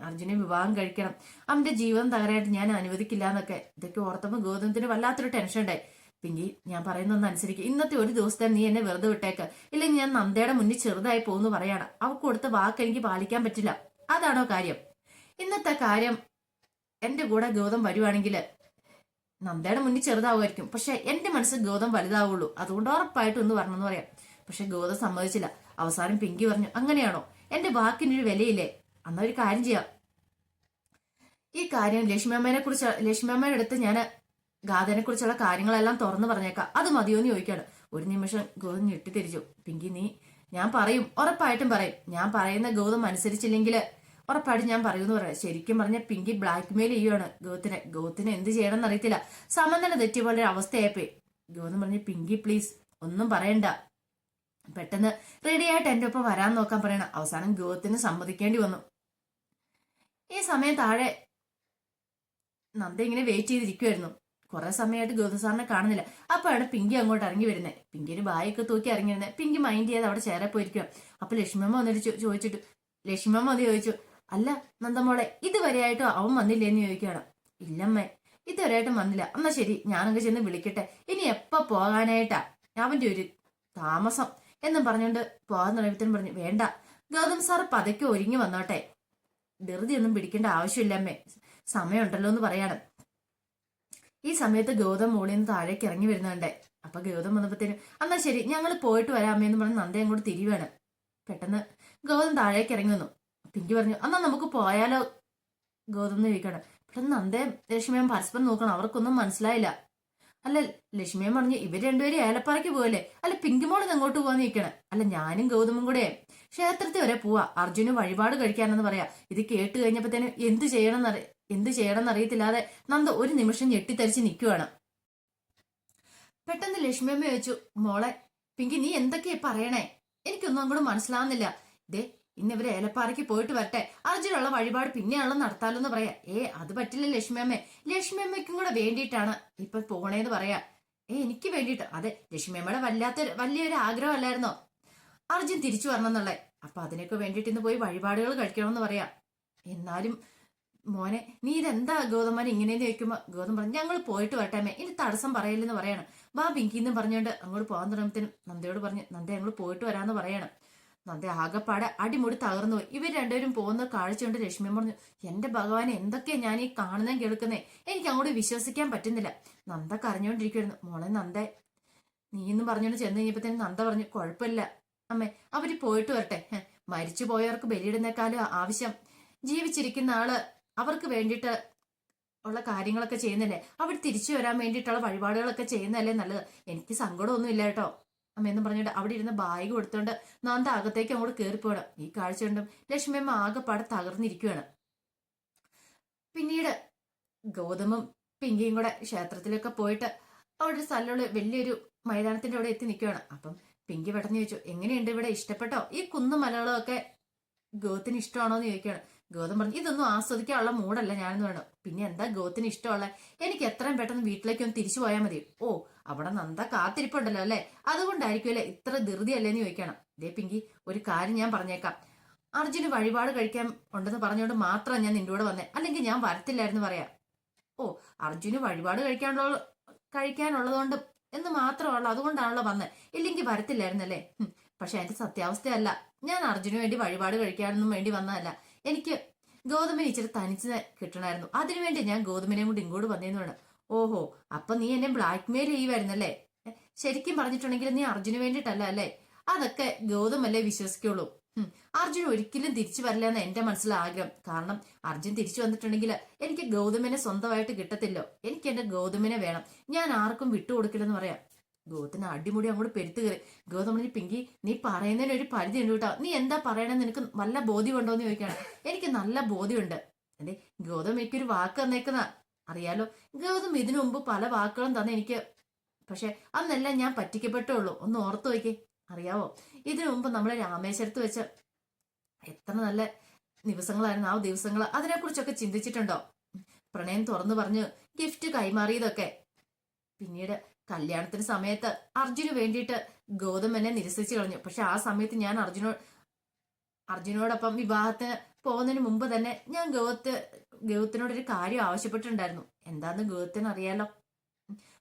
[SPEAKER 1] അർജുനെ വിവാഹം കഴിക്കണം. അവന്റെ ജീവിതം തകരായിട്ട് ഞാൻ അനുവദിക്കില്ല എന്നൊക്കെ ഇതൊക്കെ ഓർത്തപ്പോൾ ഗൗതമത്തിന് വല്ലാത്തൊരു ടെൻഷൻ ഉണ്ടായി. പിങ്കി ഞാൻ പറയുന്നൊന്ന് അനുസരിക്കും. ഇന്നത്തെ ഒരു ദിവസത്തെ നീ എന്നെ വെറുതെ വിട്ടേക്ക്. ഇല്ലെങ്കിൽ ഞാൻ നന്ദയുടെ മുന്നിൽ ചെറുതായി പോകുന്നു പറയാണ്. അവൾക്ക് കൊടുത്ത വാക്ക് എനിക്ക് പാലിക്കാൻ പറ്റില്ല. അതാണോ കാര്യം? ഇന്നത്തെ കാര്യം എന്റെ കൂടെ ഗൗതം വരുവാണെങ്കിൽ നന്ദയുടെ മുന്നിൽ ചെറുതാവുമായിരിക്കും. പക്ഷെ എന്റെ മനസ്സ് ഗൗതം വലുതാവുള്ളൂ. അതുകൊണ്ട് ഉറപ്പായിട്ടും ഒന്ന് വരണമെന്ന് പറയാം. പക്ഷെ ഗൗതം സമ്മതിച്ചില്ല. അവസാനം പിങ്കി പറഞ്ഞു അങ്ങനെയാണോ? എന്റെ വാക്കിനൊരു വിലയില്ലേ? എന്നാ ഒരു കാര്യം ചെയ്യാം. ഈ കാര്യം ലക്ഷ്മിയമ്മേനെ കുറിച്ച് ലക്ഷ്മിയമ്മയുടെ അടുത്ത് ഞാൻ ഗാഥനെ കുറിച്ചുള്ള കാര്യങ്ങളെല്ലാം തുറന്നു പറഞ്ഞേക്കാം. അത് മതിയോന്ന് ചോദിക്കാണ്. ഒരു നിമിഷം ഗൗതം ഞെട്ടിത്തിരിച്ചു പിങ്കി നീ ഞാൻ പറയും. ഉറപ്പായിട്ടും പറയും. ഞാൻ പറയുന്ന ഗൗതം അനുസരിച്ചില്ലെങ്കിൽ ഉറപ്പായിട്ടും ഞാൻ പറയുമെന്ന് പറയാം. ശരിക്കും പറഞ്ഞ പിങ്കി ബ്ലാക്ക് മെയിൽ ചെയ്യുവാണ് ഗൗതത്തിനെ. ഗൗതത്തിന് എന്ത് ചെയ്യണം എന്നറിയത്തില്ല സമനില തെറ്റിയ പോലെ ഒരു അവസ്ഥയായിപ്പോയി. ഗൗതം പറഞ്ഞു പിങ്കി പ്ലീസ് ഒന്നും പറയണ്ട. പെട്ടെന്ന് റെഡിയായിട്ട് എന്റെ ഒപ്പം വരാൻ നോക്കാൻ പറയണം. അവസാനം ഗൗതത്തിന് സമ്മതിക്കേണ്ടി വന്നു. ഈ സമയം താഴെ നന്ദ ഇങ്ങനെ വെയിറ്റ് ചെയ്തിരിക്കുമായിരുന്നു കുറെ സമയമായിട്ട് ഗൗതം സാറിനെ കാണുന്നില്ല. അപ്പോഴാണ് പിങ്കി അങ്ങോട്ട് ഇറങ്ങി വരുന്നത് പിങ്കി ഒരു ബായൊക്കെ തൂക്കി ഇറങ്ങി വരുന്നത് പിങ്കി മൈൻഡ് ചെയ്ത് അവിടെ ചേരെ പോയിരിക്കുക അപ്പൊ ലക്ഷ്മിയമ്മ വന്നിട്ട് ചോദിച്ചിട്ട് ലക്ഷ്മിയമ്മ വന്ന് ചോദിച്ചു. അല്ല നന്ദമോളെ ഇതുവരെയായിട്ടും അവൻ വന്നില്ലേ എന്ന് ചോദിക്കുകയാണ്. ഇല്ലമ്മേ ഇതുവരെയായിട്ടും വന്നില്ല. എന്നാ ശരി ഞാനങ്ങ് ചെന്ന് വിളിക്കട്ടെ. ഇനി എപ്പ പോകാനായിട്ടാ? അവന്റെ ഒരു താമസം. എന്നും പറഞ്ഞുകൊണ്ട് പോകാൻ തുടങ്ങിയത്തിനും പറഞ്ഞു വേണ്ട. ഗൗതം സാർ പതുക്കെ ഒരുങ്ങി വന്നോട്ടെ. ധൃതിയൊന്നും പിടിക്കേണ്ട ആവശ്യമില്ല അമ്മേ. സമയമുണ്ടല്ലോ എന്ന് പറയാണ്. ഈ സമയത്ത് ഗൗതം മോളിൽ നിന്ന് താഴേക്ക് ഇറങ്ങി വരുന്നുണ്ട്. അപ്പൊ ഗൗതം വന്നപ്പോഴത്തേനും എന്നാ ശരി ഞങ്ങൾ പോയിട്ട് വരാമേ എന്ന് പറഞ്ഞ് നന്ദ അങ്ങോട്ട് തിരിവാണ് പെട്ടെന്ന് ഗൗതം താഴേക്ക് ഇറങ്ങി വന്നു. പിങ്കി പറഞ്ഞു എന്നാ നമുക്ക് പോയാലോ? ഗൗതം എന്ന് ചോദിക്കണം പെട്ടെന്ന് നന്ദയും ലക്ഷ്മിയും പരസ്പരം നോക്കണം. അവർക്കൊന്നും മനസ്സിലായില്ല. അല്ല ലക്ഷ്മിയും പറഞ്ഞു ഇവർ രണ്ടുപേരും ഏലപ്പാറയ്ക്ക് പോകല്ലേ അല്ല പിങ്കിമോൾ അങ്ങോട്ട് പോകാൻ നിൽക്കണം അല്ല ഞാനും ഗൗതമും കൂടെ ക്ഷേത്രത്തിൽ വരെ പോവാ. അർജുന് വഴിപാട് കഴിക്കാനെന്ന് പറയാ. ഇത് കേട്ട് കഴിഞ്ഞപ്പോഴത്തേനും എന്ത് ചെയ്യണം എന്ത് ചെയ്യണം അറിയത്തില്ലാതെ നന്ദ ഒരു നിമിഷം ഞെട്ടിത്തരിച്ച് നിൽക്കുവാണ് പെട്ടെന്ന് ലക്ഷ്മിയമ്മ ചോദിച്ചു മോളെ പിങ്കി നീ എന്തൊക്കെയാ പറയണേ? എനിക്കൊന്നും അങ്ങോട്ട് മനസ്സിലാവുന്നില്ല. ദേ ഇന്ന് ഇവർ ഏലപ്പാറയ്ക്ക് പോയിട്ട് വരട്ടെ. അർജുനുള്ള വഴിപാട് പിന്നെയാണല്ലോ നടത്താലോന്ന് പറയാ. ഏ അത് പറ്റില്ല ലക്ഷ്മി അമ്മേ ലക്ഷ്മി അമ്മയ്ക്കും കൂടെ വേണ്ടിയിട്ടാണ് ഇപ്പൊ പോണേന്ന് പറയാ. ഏ എനിക്ക് വേണ്ടിയിട്ട്. അതെ ലക്ഷ്മി അമ്മയുടെ വല്ലാത്ത വലിയൊരു ആഗ്രഹമല്ലായിരുന്നോ? അർജുൻ തിരിച്ചു വരണമെന്നുള്ളേ അപ്പൊ അതിനൊക്കെ വേണ്ടിയിട്ട് ഇന്ന് പോയി വഴിപാടുകൾ കഴിക്കണമെന്ന് പറയാ. എന്നാലും മോനെ നീ ഇതെന്താ ഗൗതമൻ ഇങ്ങനെയെന്ന് ചോദിക്കുമ്പോ ഗൗതം പറഞ്ഞു ഞങ്ങൾ പോയിട്ട് വരട്ടെ അമ്മേ. ഇനി തടസ്സം പറയില്ലെന്ന് പറയണം. വാ പിങ്കി പറഞ്ഞുകൊണ്ട് അങ്ങോട്ട് പോകാൻ തുടങ്ങുമ്പത്തേനും നന്ദയോട് പറഞ്ഞു നന്ദ ഞങ്ങൾ പോയിട്ട് വരാന്ന് പറയാണ്. നന്ദ ആകെപ്പാടെ അടിമുടി തകർന്നു ഇവർ രണ്ടുപേരും പോകുന്ന കാഴ്ച കൊണ്ട് ലക്ഷ്മി പറഞ്ഞു എന്റെ ഭഗവാനെ എന്തൊക്കെയാ ഞാൻ ഈ കാണുന്നേ കേൾക്കുന്നേ? എനിക്ക് അങ്ങോട്ട് വിശ്വസിക്കാൻ പറ്റുന്നില്ല. നന്ദ കരഞ്ഞോണ്ടിരിക്കുവായിരുന്നു മോളെ നന്ദ നീ എന്ന് പറഞ്ഞോണ്ട് ചെന്ന് കഴിഞ്ഞപ്പോഴത്തേനും നന്ദ പറഞ്ഞു കുഴപ്പമില്ല അമ്മേ അവർ പോയിട്ട് വരട്ടെ. മരിച്ചു പോയവർക്ക് ബലിയിടുന്നേക്കാളും ആവശ്യം ജീവിച്ചിരിക്കുന്ന ആൾ അവർക്ക് വേണ്ടിയിട്ട് ഉള്ള കാര്യങ്ങളൊക്കെ ചെയ്യുന്നല്ലേ? അവർ തിരിച്ചു വരാൻ വേണ്ടിയിട്ടുള്ള വഴിപാടുകളൊക്കെ ചെയ്യുന്നതല്ലേ നല്ലത്? എനിക്ക് സങ്കടമൊന്നും ഇല്ല കേട്ടോ. അമ്മയെന്ന് പറഞ്ഞിട്ട് അവിടെ ഇരുന്ന് ബാഗ് കൊടുത്തോണ്ട് നന്ദ അകത്തേക്ക് അങ്ങോട്ട് കയറി പോകണം ഈ കാഴ്ച കൊണ്ടും ലക്ഷ്മിയമ്മ ആകെപ്പാടെ തകർന്നിരിക്കുകയാണ് പിന്നീട് ഗൗതമും പിങ്കിയും കൂടെ ക്ഷേത്രത്തിലൊക്കെ പോയിട്ട് അവിടെ ഒരു സ്ഥലമുള്ള വലിയൊരു മൈതാനത്തിന്റെ അവിടെ എത്തി നിൽക്കുകയാണ് അപ്പം പിങ്കി പെട്ടെന്ന് ചോദിച്ചു എങ്ങനെയുണ്ട് ഇവിടെ? ഇഷ്ടപ്പെട്ടോ? ഈ കുന്നും മലകളും ഒക്കെ ഗൗത്തിന് ഇഷ്ടമാണോ എന്ന് ചോദിക്കുകയാണ്. ഗൗതം പറഞ്ഞു ഇതൊന്നും ആസ്വദിക്കാനുള്ള മൂടല്ല ഞാനെന്ന് വേണം പിന്നെ എന്താ ഗൗത്തിന് ഇഷ്ടമുള്ള? എനിക്ക് എത്രയും പെട്ടെന്ന് വീട്ടിലേക്ക് ഒന്ന് തിരിച്ചു പോയാൽ മതി. ഓ അവിടെ നന്ദ കാത്തിരിപ്പുണ്ടല്ലോ അല്ലെ? അതുകൊണ്ടായിരിക്കുമല്ലേ ഇത്ര ധൃതി അല്ലേന്ന് ചോദിക്കണം. ദേ പിങ്കി ഒരു കാര്യം ഞാൻ പറഞ്ഞേക്കാം. അർജുന് വഴിപാട് കഴിക്കാൻ ഉണ്ടെന്ന് പറഞ്ഞുകൊണ്ട് മാത്രം ഞാൻ നിന്റെ കൂടെ വന്നേ. അല്ലെങ്കിൽ ഞാൻ വരത്തില്ലായിരുന്നു പറയാം. ഓ അർജുന് വഴിപാട് കഴിക്കാനുള്ള കഴിക്കാനുള്ളതുകൊണ്ട് എന്ന് മാത്രമുള്ള അതുകൊണ്ടാണല്ലോ വന്നത് ഇല്ലെങ്കിൽ വരത്തില്ലായിരുന്നു അല്ലേ? പക്ഷെ അതിന്റെ സത്യാവസ്ഥയല്ല. ഞാൻ അർജുന് വേണ്ടി വഴിപാട് കഴിക്കാനൊന്നും വേണ്ടി വന്നതല്ല. എനിക്ക് ഗോതമ്പിനെ ഇച്ചിരി തനിച്ച് കിട്ടണമായിരുന്നു. അതിനുവേണ്ടി ഞാൻ ഗോതമ്പിനെയും കൊണ്ട് ഇങ്ങോട്ട് വന്നേന്ന് വേണം. ഓഹോ അപ്പൊ നീ എന്നെ ബ്ലാക്ക് മെയിൽ ചെയ്യുമായിരുന്നല്ലേ ശരിക്കും പറഞ്ഞിട്ടുണ്ടെങ്കിൽ നീ അർജുന് വേണ്ടിയിട്ടല്ല അല്ലേ? അതൊക്കെ ഗൗതമല്ലേ വിശ്വസിക്കുള്ളൂ. അർജുൻ ഒരിക്കലും തിരിച്ചു വരില്ല എന്ന് എന്റെ മനസ്സിലെ ആഗ്രഹം കാരണം അർജുൻ തിരിച്ചു വന്നിട്ടുണ്ടെങ്കിൽ എനിക്ക് ഗൗതമിനെ സ്വന്തമായിട്ട് കിട്ടത്തില്ലോ. എനിക്ക് എന്റെ ഗൗതമിനെ വേണം. ഞാൻ ആർക്കും വിട്ടുകൊടുക്കില്ലെന്ന് പറയാം. ഗൗതത്തിന് അടിമുടി അങ്ങോട്ട് പെരുത്തു കയറി. ഗൗതം പറഞ്ഞു പിങ്കി നീ പറയുന്നതിന് ഒരു പരിധി ഉണ്ട് കേട്ടോ. നീ എന്താ പറയണെന്ന് നിനക്ക് നല്ല ബോധ്യമുണ്ടോ എന്ന് ചോദിക്കാണ് എനിക്ക് നല്ല ബോധ്യമുണ്ട്. അതെ ഗൗതം എനിക്കൊരു വാക്ക് തന്നേക്കുന്ന. അറിയാലോ. ഗൗതം ഇതിനു മുമ്പ് പല വാക്കുകളും തന്നെ എനിക്ക് പക്ഷെ അന്നെല്ലാം ഞാൻ പറ്റിക്കപ്പെട്ടുള്ളൂ ഒന്ന് ഓർത്തു വയ്ക്കേ അറിയാവോ? ഇതിനു മുമ്പ് നമ്മൾ രാമേശ്വരത്ത് വെച്ച എത്ര നല്ല ദിവസങ്ങളായിരുന്നു ആ ദിവസങ്ങൾ അതിനെക്കുറിച്ചൊക്കെ ചിന്തിച്ചിട്ടുണ്ടോ? പ്രണയം തുറന്നു പറഞ്ഞു ഗിഫ്റ്റ് കൈമാറിയതൊക്കെ. പിന്നീട് കല്യാണത്തിന് സമയത്ത് അർജുന് വേണ്ടിയിട്ട് ഗൗതം എന്നെ നിരസിച്ചു കളഞ്ഞു. പക്ഷെ ആ സമയത്ത് ഞാൻ അർജുനോ അർജുനോടൊപ്പം വിവാഹത്തിന് പോകുന്നതിന് മുമ്പ് തന്നെ ഞാൻ ഗൗത്ത് ഗൗത്തിനോട് ഒരു കാര്യം ആവശ്യപ്പെട്ടിട്ടുണ്ടായിരുന്നു. എന്താന്ന് ഗൗത്തിന് അറിയാലോ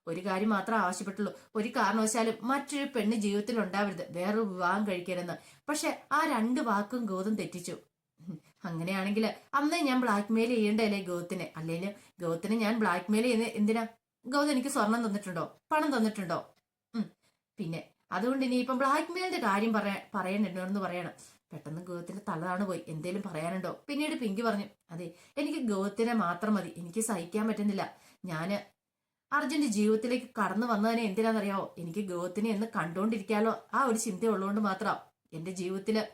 [SPEAKER 1] ഒരു കാര്യം മാത്രം ആവശ്യപ്പെട്ടുള്ളൂ. ഒരു കാരണവശാലും മറ്റൊരു പെണ്ണ് ജീവിതത്തിൽ ഉണ്ടാവരുത്. വേറൊരു വിവാഹം കഴിക്കരുതെന്ന്. പക്ഷെ ആ രണ്ട് വാക്കും ഗൗതം തെറ്റിച്ചു. അങ്ങനെയാണെങ്കിൽ അന്നേ ഞാൻ ബ്ലാക്ക് മെയിൽ ചെയ്യേണ്ടല്ലേ ഗൗത്തിനെ അല്ലെങ്കിൽ ഗൗത്തിനെ ഞാൻ ബ്ലാക്ക് മെയിൽ ചെയ്യുന്ന എന്തിനാ? ഗൗതം എനിക്ക് സ്വർണം തന്നിട്ടുണ്ടോ? പണം തന്നിട്ടുണ്ടോ. പിന്നെ അതുകൊണ്ട് ഇനിയിപ്പം ബ്ലാക്ക് മെയിലിന്റെ കാര്യം പറയാ പറയണ്ടെന്ന് പറയണം. പെട്ടെന്ന് ഗൗതത്തിന്റെ തലതാണ് പോയി. എന്തേലും പറയാനുണ്ടോ? പിന്നീട് പിങ്കി പറഞ്ഞു അതെ എനിക്ക് ഗൗതത്തിനെ മാത്രം മതി. എനിക്ക് സഹിക്കാൻ പറ്റുന്നില്ല. ഞാൻ അർജുന്റെ ജീവിതത്തിലേക്ക് കടന്നു വന്നതിനെ എന്തിനാണെന്നറിയാവോ എനിക്ക് ഗൗതത്തിനെ എന്ന് കണ്ടുകൊണ്ടിരിക്കാലോ ആ ഒരു ചിന്ത ഉള്ളതുകൊണ്ട് മാത്രം. എന്റെ ജീവിതത്തിൽ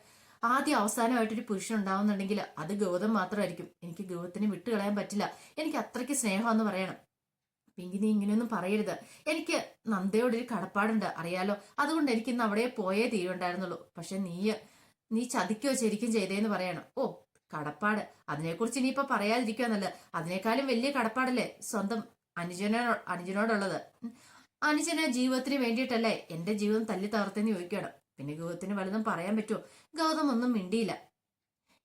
[SPEAKER 1] ആദ്യ അവസാനമായിട്ടൊരു പുരുഷൻ ഉണ്ടാവുന്നുണ്ടെങ്കിൽ അത് ഗൗതം മാത്രമായിരിക്കും. എനിക്ക് ഗൗതത്തിനെ വിട്ടുകളയാൻ പറ്റില്ല. എനിക്ക് അത്രയ്ക്ക് സ്നേഹമെന്ന് പറയണം. പിങ്കി നീ ഇങ്ങനെയൊന്നും പറയരുത്. എനിക്ക് നന്ദയോടൊരു കടപ്പാടുണ്ട്. അറിയാലോ? അതുകൊണ്ട് എനിക്ക് ഇന്ന് അവിടെ പോയേ തീരുണ്ടായിരുന്നുള്ളൂ. പക്ഷെ നീ നീ ചതിക്കോ ശരിക്കും ചെയ്തേന്ന് പറയണം. ഓ കടപ്പാട്. അതിനെക്കുറിച്ച് ഇനിയിപ്പോ പറയാതിരിക്കുക നല്ലത്. അതിനേക്കാളും വലിയ കടപ്പാടല്ലേ സ്വന്തം അനുജനോ അനുജനോടുള്ളത്. അനുജന് ജീവിതത്തിന് വേണ്ടിയിട്ടല്ലേ എന്റെ ജീവിതം തല്ലി തകർത്തെന്ന് ചോദിക്കണം പിന്നെ ഗൗതത്തിന് വലുതും പറയാൻ പറ്റുമോ ഗൗതം ഒന്നും മിണ്ടിയില്ല.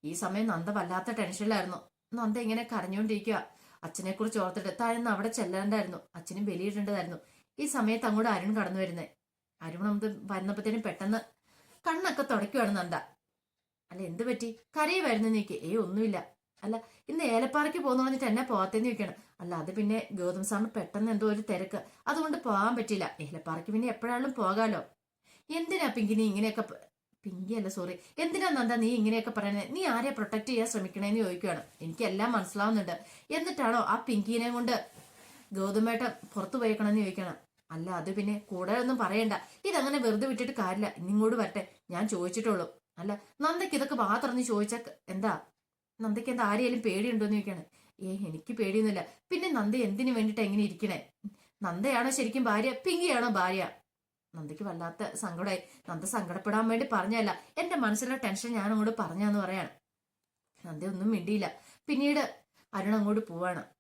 [SPEAKER 1] ഈ സമയം നന്ദ വല്ലാത്ത ടെൻഷനിലായിരുന്നു. നന്ദ ഇങ്ങനെ കരഞ്ഞുകൊണ്ടിരിക്കുക. അച്ഛനെ കുറിച്ച് ഓർത്തിട്ട് താഴ്ന്ന് അവിടെ ചെല്ലേണ്ടായിരുന്നു. അച്ഛനും ബലിയിടേണ്ടതായിരുന്നു ഈ സമയത്ത് അങ്ങോട്ട് അരുൺ കടന്നു വരുന്നേ. അരുൺ നമുക്ക് വന്നപ്പോഴത്തേനും പെട്ടെന്ന് കണ്ണൊക്കെ തുടയ്ക്കുവാണ് നന്ദ. അല്ല എന്ത് പറ്റി? കരയുമായിരുന്നു നീക്ക്. ഏ ഒന്നുമില്ല. അല്ല ഇന്ന് ഏലപ്പാറയ്ക്ക് പോകുന്ന പറഞ്ഞിട്ട് എന്നെ പോകാത്തേന്ന് ചോദിക്കണം. അല്ല അത് പിന്നെ ഗൗതം സാറിന് പെട്ടെന്ന് എന്തോ ഒരു തിരക്ക്. അതുകൊണ്ട് പോകാൻ പറ്റില്ല ഏലപ്പാറയ്ക്ക് പിന്നെ എപ്പോഴാണെങ്കിലും പോകാലോ. എന്തിനാ പിങ്കി നീ ഇങ്ങനെയൊക്കെ പിങ്കി അല്ല സോറി എന്തിനാ നന്ദ നീ ഇങ്ങനെയൊക്കെ പറയുന്നത്? നീ ആരെ പ്രൊട്ടക്ട് ചെയ്യാൻ ശ്രമിക്കണേന്ന് ചോദിക്കുകയാണ് എനിക്കെല്ലാം മനസ്സിലാവുന്നുണ്ട്. എന്നിട്ടാണോ ആ പിങ്കിനെ കൊണ്ട് ഗൗതമേട്ട പുറത്തു പോയേക്കണമെന്ന് ചോദിക്കണം. അല്ല അത് പിന്നെ കൂടെ ഒന്നും പറയണ്ട. ഇതങ്ങനെ വെറുതെ വിട്ടിട്ട് കാര്യമില്ല. ഇന്നിങ്ങോട്ട് വരട്ടെ. ഞാൻ ചോദിച്ചിട്ടുള്ളൂ. അല്ല നന്ദയ്ക്ക് ഇതൊക്കെ മാത്രം ചോദിച്ച എന്താ? നന്ദയ്ക്ക് എന്താ ആരെയും പേടിയുണ്ടോന്ന് ചോദിക്കാണ്. ഏ എനിക്ക് പേടിയൊന്നുമില്ല. പിന്നെ നന്ദ എന്തിനു വേണ്ടിട്ട് എങ്ങനെ ഇരിക്കണേ? നന്ദയാണോ ശരിക്കും ഭാര്യ? പിങ്കിയാണോ ഭാര്യ? നന്ദയ്ക്ക് വല്ലാത്ത സങ്കടമായി നന്ദ സങ്കടപ്പെടാൻ വേണ്ടി പറഞ്ഞല്ല എന്റെ മനസ്സിലെ ടെൻഷൻ ഞാൻ അങ്ങോട്ട് പറഞ്ഞാന്ന് പറയാണ്. നന്ദ ഒന്നും മിണ്ടിയില്ല. പിന്നീട് അരുൺ അങ്ങോട്ട് പോവാണ്.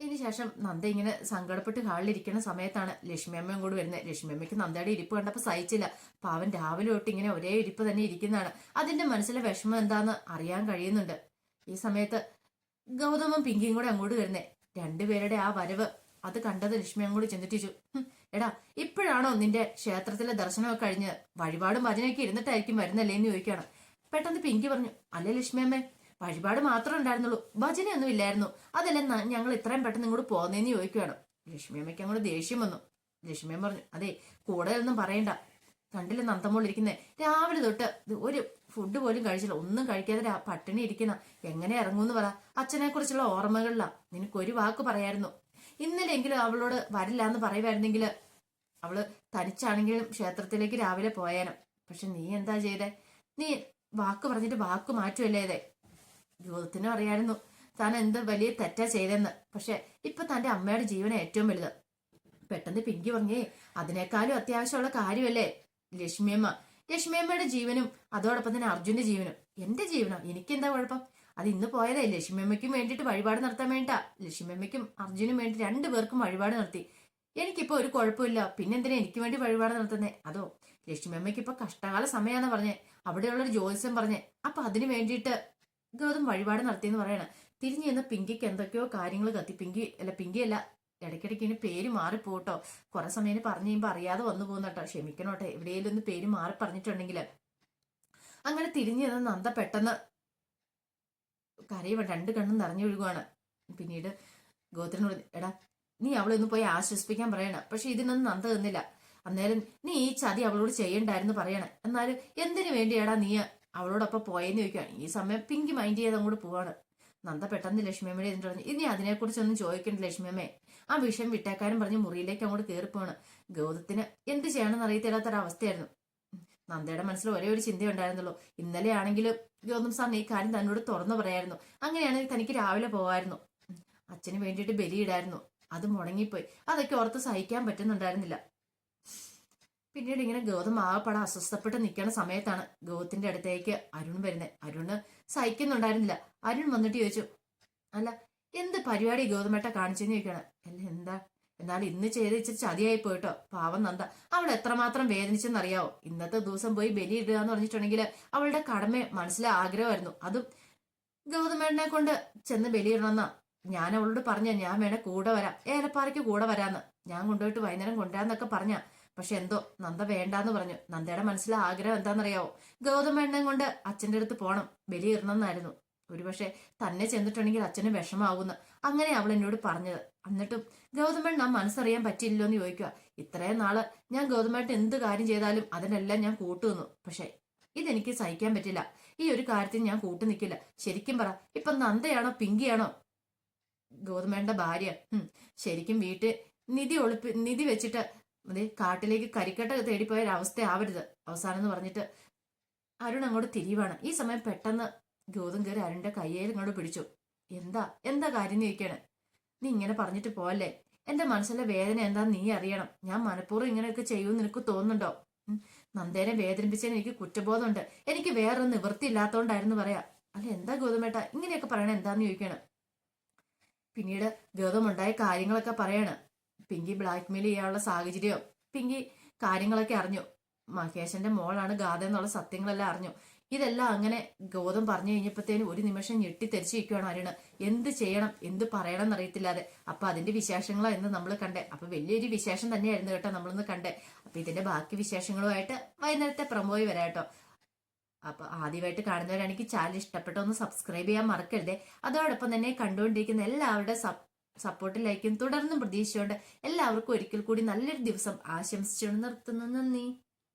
[SPEAKER 1] ഇതിന് ശേഷം നന്ദ ഇങ്ങനെ സങ്കടപ്പെട്ട് ഹാളിലിരിക്കുന്ന സമയത്താണ് ലക്ഷ്മി അമ്മയും കൂടി വരുന്നത്. ലക്ഷ്മി അമ്മയ്ക്ക് നന്ദയുടെ ഇരിപ്പ് കണ്ടപ്പോൾ സഹിച്ചില്ല. പാവൻ രാവിലെ തൊട്ട് ഇങ്ങനെ ഒരേ ഇരിപ്പ് തന്നെ ഇരിക്കുന്നതാണ്. അതിന്റെ മനസ്സിലെ വിഷമം എന്താന്ന് അറിയാൻ കഴിയുന്നുണ്ട്. ഈ സമയത്ത് ഗൗതമും പിങ്കിയും കൂടെ അങ്ങോട്ട് വരുന്നേ. രണ്ടുപേരുടെ ആ വരവ് അത് കണ്ടത് ലക്ഷ്മി അങ്ങോട്ട് ചിന്തിച്ചു "ഹും, എടാ ഇപ്പോഴാണോ നിന്റെ ക്ഷേത്രത്തിലെ ദർശനമൊക്കെ കഴിഞ്ഞ് വഴിപാടും ഭജനയൊക്കെ ഇരുന്നിട്ടായിരിക്കും വരുന്നല്ലേ എന്ന് ചോദിക്കുകയാണ്. പെട്ടെന്ന് പിങ്കി പറഞ്ഞു അല്ലേ ലക്ഷ്മി അമ്മേ വഴിപാട് മാത്രം ഉണ്ടായിരുന്നുള്ളൂ. ഭജനയൊന്നും ഇല്ലായിരുന്നു. അതല്ല ഞങ്ങൾ ഇത്രയും പെട്ടെന്ന് ഇങ്ങോട്ട് പോകുന്നതെന്ന് ചോദിക്കുകയാണ് ലക്ഷ്മി അമ്മയ്ക്ക് അങ്ങോട്ട് ദേഷ്യം വന്നു. ലക്ഷ്മി അമ്മ പറഞ്ഞു അതെ കൂടെ ഒന്നും പറയണ്ട. കണ്ടില്ല നന്തമോൾ ഇരിക്കുന്നത് രാവിലെ തൊട്ട് ഒരു ഫുഡ് പോലും കഴിച്ചില്ല. ഒന്നും കഴിക്കാതെ പട്ടിണി ഇരിക്കുന്ന. എങ്ങനെ ഇറങ്ങൂന്ന് പറ. അച്ഛനെ കുറിച്ചുള്ള ഓർമ്മകളിലാ. നിനക്ക് ഒരു വാക്ക് പറയായിരുന്നു. ഇന്നലെങ്കിലും അവളോട് വരില്ല എന്ന് പറയുമായിരുന്നെങ്കിൽ അവൾ തനിച്ചാണെങ്കിലും ക്ഷേത്രത്തിലേക്ക് രാവിലെ പോയാനും. പക്ഷെ നീ എന്താ ചെയ്തേ? നീ വാക്ക് പറഞ്ഞിട്ട് വാക്ക് മാറ്റുമല്ലേ ജ്യോതിനും അറിയായിരുന്നു താൻ എന്ത് വലിയ തെറ്റാ ചെയ്തെന്ന്. പക്ഷെ ഇപ്പൊ തന്റെ അമ്മയുടെ ജീവന ഏറ്റവും വലുത്. പെട്ടെന്ന് പിങ്കി പറഞ്ഞേ അതിനേക്കാളും അത്യാവശ്യമുള്ള കാര്യമല്ലേ? ലക്ഷ്മിയമ്മ. ലക്ഷ്മിയമ്മയുടെ ജീവനും അതോടൊപ്പം തന്നെ അർജുന്റെ ജീവനും. എന്റെ ജീവനോ? എനിക്കെന്താ കുഴപ്പം? അത് ഇന്ന് പോയതേ. ലക്ഷ്മിയമ്മയ്ക്കും വേണ്ടിയിട്ട് വഴിപാട് നടത്താൻ വേണ്ട. ലക്ഷ്മിയമ്മയ്ക്കും അർജുനും വേണ്ടി രണ്ടുപേർക്കും വഴിപാട് നടത്തി. എനിക്കിപ്പോ ഒരു കുഴപ്പമില്ല. പിന്നെന്തിനാ എനിക്ക് വേണ്ടി വഴിപാട് നടത്തുന്നേ? അതോ ലക്ഷ്മിയമ്മയ്ക്ക് ഇപ്പൊ കഷ്ടകാല സമയാന്ന് പറഞ്ഞേ. അവിടെയുള്ളൊരു ജ്യോത്സ്യം പറഞ്ഞേ. അപ്പൊ അതിനു വേണ്ടിയിട്ട് ഗൗതം വഴിപാട് നടത്തിയെന്ന് പറയാണ്. തിരിഞ്ഞു ചെന്ന പിങ്കിക്ക് എന്തൊക്കെയോ കാര്യങ്ങൾ കത്തി. പിങ്കി അല്ല പിങ്കി അല്ല ഇടയ്ക്കിടയ്ക്ക് ഇനി പേര് മാറിപ്പോട്ടോ. കുറെ സമയം പറഞ്ഞു കഴിയുമ്പോൾ അറിയാതെ വന്നു പോകുന്നട്ടോ ക്ഷമിക്കണോട്ടെ. എവിടെയെങ്കിലും ഒന്ന് പേര് മാറി പറഞ്ഞിട്ടുണ്ടെങ്കിൽ അങ്ങനെ തിരിഞ്ഞു ചെന്ന് നന്ദ പെട്ടെന്ന് കരയുക രണ്ട് കണ്ണും നിറഞ്ഞു ഒഴുകുവാണ്. പിന്നീട് ഗോത്രനോട് എടാ നീ അവളെ ഒന്ന് പോയി ആശ്വസിപ്പിക്കാൻ പറയണം. പക്ഷെ ഇതിനൊന്നും നന്ദ തന്നില്ല. അന്നേരം നീ ഈ ചതി അവളോട് ചെയ്യണ്ടായിരുന്നു പറയണേ. എന്നാലും എന്തിനു വേണ്ടിയാടാ നീ അവളോടൊപ്പം പോയെന്ന് ചോദിക്കുകയാണ് ഈ സമയം പിങ്കി മൈൻഡ് ചെയ്ത് അങ്ങോട്ട് പോവാണ്. നന്ദ പെട്ടെന്ന് ലക്ഷ്മിയമ്മയുടെ എന്ന് പറഞ്ഞു ഇനി അതിനെക്കുറിച്ചൊന്നും ചോദിക്കണ്ട ലക്ഷ്മിയമ്മേ. ആ വിഷയം വിട്ടേക്കാരും പറഞ്ഞ് മുറിയിലേക്ക് അങ്ങോട്ട് കയറിപ്പോണ് ഗൗതത്തിന് എന്ത് ചെയ്യണമെന്ന് അറിയത്തില്ലാത്തൊരവസ്ഥയായിരുന്നു. നന്ദയുടെ മനസ്സിൽ ഒരേ ഒരു ചിന്തയുണ്ടായിരുന്നുള്ളൂ ഇന്നലെ ആണെങ്കിലും ഗൗതം സാറിന് ഈ കാര്യം തന്നോട് തുറന്നു പറയായിരുന്നു. അങ്ങനെയാണെങ്കിൽ തനിക്ക് രാവിലെ പോവായിരുന്നു. അച്ഛന് വേണ്ടിയിട്ട് ബലിയിടായിരുന്നു. അത് മുടങ്ങിപ്പോയി. അതൊക്കെ ഓർത്ത് സഹിക്കാൻ പറ്റുന്നുണ്ടായിരുന്നില്ല. പിന്നീട് ഇങ്ങനെ ഗൗതം ആകപ്പാടെ അസ്വസ്ഥപ്പെട്ട് നിൽക്കുന്ന സമയത്താണ് ഗൗതത്തിന്റെ അടുത്തേക്ക് അരുൺ വരുന്നത്. അരുണ് സഹിക്കുന്നുണ്ടായിരുന്നില്ല. അരുൺ വന്നിട്ട് ചോദിച്ചു അല്ല എന്ത് പരിപാടി ഗൗതമേട്ട കാണിച്ചെന്ന് ചോദിക്കണം അല്ല എന്താ? എന്നാൽ ഇന്ന് ചെയ്ത് ഇച്ചിരി ചതിയായി പോയിട്ടോ. പാവം നന്ദ. അവൾ എത്രമാത്രം വേദനിച്ചെന്നറിയാവോ? ഇന്നത്തെ ദിവസം പോയി ബലിയിടുക എന്ന് പറഞ്ഞിട്ടുണ്ടെങ്കിൽ അവളുടെ കടമ മനസ്സിലെ ആഗ്രഹമായിരുന്നു. അതും ഗൗതമേട്ടനെ കൊണ്ട് ചെന്ന് ബലിയിടണമെന്നാ ഞാൻ അവളോട് പറഞ്ഞ ഞാൻ വേണേ കൂടെ വരാം. ഏലപ്പാറയ്ക്ക് കൂടെ വരാന്ന്. ഞാൻ കൊണ്ടുപോയിട്ട് വൈകുന്നേരം കൊണ്ടുവരാന്നൊക്കെ പറഞ്ഞ. പക്ഷെ എന്തോ നന്ദ വേണ്ടാന്ന് പറഞ്ഞു. നന്ദയുടെ മനസ്സിൽ ആഗ്രഹം എന്താണെന്നറിയാവോ? ഗൗതമേണ്ണൻ കൊണ്ട് അച്ഛന്റെ അടുത്ത് പോണം. ബലിയിടണമെന്നായിരുന്നു ഒരുപക്ഷെ തന്നെ ചെന്നിട്ടുണ്ടെങ്കിൽ അച്ഛന് വിഷമാവുന്നു അങ്ങനെ അവൾ എന്നോട് പറഞ്ഞത്. എന്നിട്ടും ഗൗതമേണ്ണൻ ആ മനസ്സറിയാൻ പറ്റിയില്ലോ എന്ന് ചോദിക്കുക ഇത്രയും നാൾ ഞാൻ ഗൗതമേട്ടൻ എന്ത് കാര്യം ചെയ്താലും അതിനെല്ലാം ഞാൻ കൂട്ടുനിന്നു. പക്ഷെ ഇതെനിക്ക് സഹിക്കാൻ പറ്റില്ല. ഈ ഒരു കാര്യത്തിൽ ഞാൻ കൂട്ടു നിൽക്കില്ല. ശരിക്കും പറ ഇപ്പൊ നന്ദയാണോ പിങ്കിയാണോ? ഗൗതമേണ്ട ഭാര്യ. ശരിക്കും വീട്ടിൽ നിധി ഒളിപ്പി നിധി വെച്ചിട്ട് അതെ കാട്ടിലേക്ക് കരിക്കട്ട തേടിപ്പോയ ഒരവസ്ഥ ആവരുത് അവസാനം എന്ന് പറഞ്ഞിട്ട് അരുൺ അങ്ങോട്ട് തിരിയുവാണ്. ഈ സമയം പെട്ടെന്ന് ഗൗതം കയറി അരുണിന്റെ കയ്യേൽ ഇങ്ങോട്ട് പിടിച്ചു. എന്താ? എന്താ കാര്യം? ചോദിക്കാണ്. നീ ഇങ്ങനെ പറഞ്ഞിട്ട് പോവല്ലേ? എന്റെ മനസ്സിലെ വേദന എന്താ നീ അറിയണം. ഞാൻ മനഃപൂർവം ഇങ്ങനെയൊക്കെ ചെയ്യുമെന്ന് നിനക്ക് തോന്നുന്നുണ്ടോ? നന്ദേനെ വേദനിപ്പിച്ചതിന് എനിക്ക് കുറ്റബോധമുണ്ട്. എനിക്ക് വേറെ നിവൃത്തി ഇല്ലാത്തോണ്ടായിരുന്നു പറയാ. അല്ല എന്താ ഗൗതമേട്ട? ഇങ്ങനെയൊക്കെ പറയണ എന്താന്ന് ചോദിക്കാണ്. പിന്നീട് ഗൗതം ഉണ്ടായ കാര്യങ്ങളൊക്കെ പറയാണ്. പിങ്കി ബ്ലാക്ക് മെയിൽ ചെയ്യാനുള്ള സാഹചര്യം. പിങ്കി കാര്യങ്ങളൊക്കെ അറിഞ്ഞു. മഹേഷന്റെ മോളാണ് ഗാഥ എന്നുള്ള സത്യങ്ങളെല്ലാം അറിഞ്ഞു. ഇതെല്ലാം അങ്ങനെ ഗൗതം പറഞ്ഞു കഴിഞ്ഞപ്പോഴത്തേനും ഒരു നിമിഷം ഞെട്ടിത്തെരിച്ചു നിൽക്കുകയാണ് അരുണ് എന്ത് ചെയ്യണം? എന്ത് പറയണം എന്നറിയത്തില്ലാതെ. അപ്പൊ അതിന്റെ വിശേഷങ്ങളോ എന്ന് നമ്മൾ കണ്ടേ. അപ്പൊ വലിയൊരു വിശേഷം തന്നെയായിരുന്നു കേട്ടോ നമ്മളൊന്ന് കണ്ടേ. അപ്പൊ ഇതിന്റെ ബാക്കി വിശേഷങ്ങളുമായിട്ട് വൈകുന്നേരത്തെ പ്രമോയി വരാം കേട്ടോ. അപ്പൊ ആദ്യമായിട്ട് കാണുന്നവരാണെങ്കിൽ ചാനൽ ഇഷ്ടപ്പെട്ടോ ഒന്ന് സബ്സ്ക്രൈബ് ചെയ്യാൻ മറക്കരുതേ. അതോടൊപ്പം തന്നെ കണ്ടുകൊണ്ടിരിക്കുന്ന എല്ലാവരുടെ സപ്പോർട്ടിലേക്കും തുടർന്നും പ്രതീക്ഷിച്ചുകൊണ്ട് എല്ലാവർക്കും ഒരിക്കൽ കൂടി നല്ലൊരു ദിവസം ആശംസിച്ചുകൊണ്ട് നിർത്തുന്നു. നന്ദി.